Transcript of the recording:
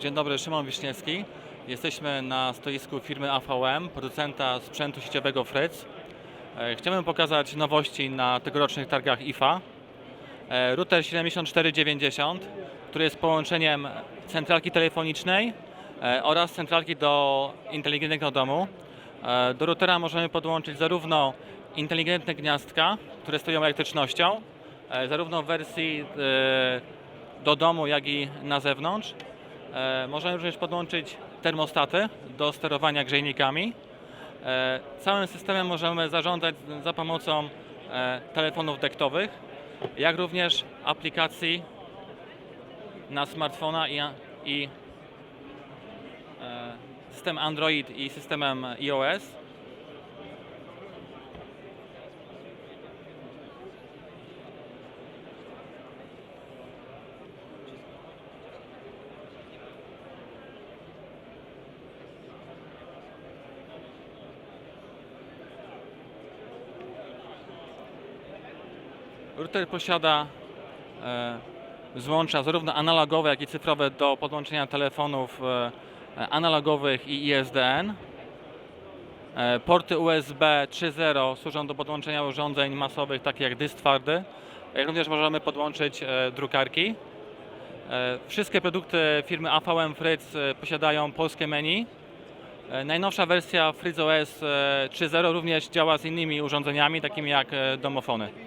Dzień dobry, Szymon Wiśniewski. Jesteśmy na stoisku firmy AVM, producenta sprzętu sieciowego Fritz. E, Chciałbym pokazać nowości na tegorocznych targach IFA. E, Router 7490, który jest połączeniem centralki telefonicznej e, oraz centralki do inteligentnego domu. Do routera możemy podłączyć zarówno inteligentne gniazdka, które stoją elektrycznością, zarówno w wersji do domu, jak i na zewnątrz. E, Możemy również podłączyć termostaty do sterowania grzejnikami. E, Całym systemem możemy zarządzać za pomocą e, telefonów dektowych, jak również aplikacji na smartfona i, i system Android i systemem iOS. Router posiada e, złącza zarówno analogowe, jak i cyfrowe do podłączenia telefonów e, analogowych i ISDN. E, porty USB 3.0 służą do podłączenia urządzeń masowych, takich jak dysk twardy. Również możemy podłączyć drukarki. Wszystkie produkty firmy AVM Fritz posiadają polskie menu. Najnowsza wersja FritzOS e, 3.0 również działa z innymi urządzeniami, takimi jak domofony.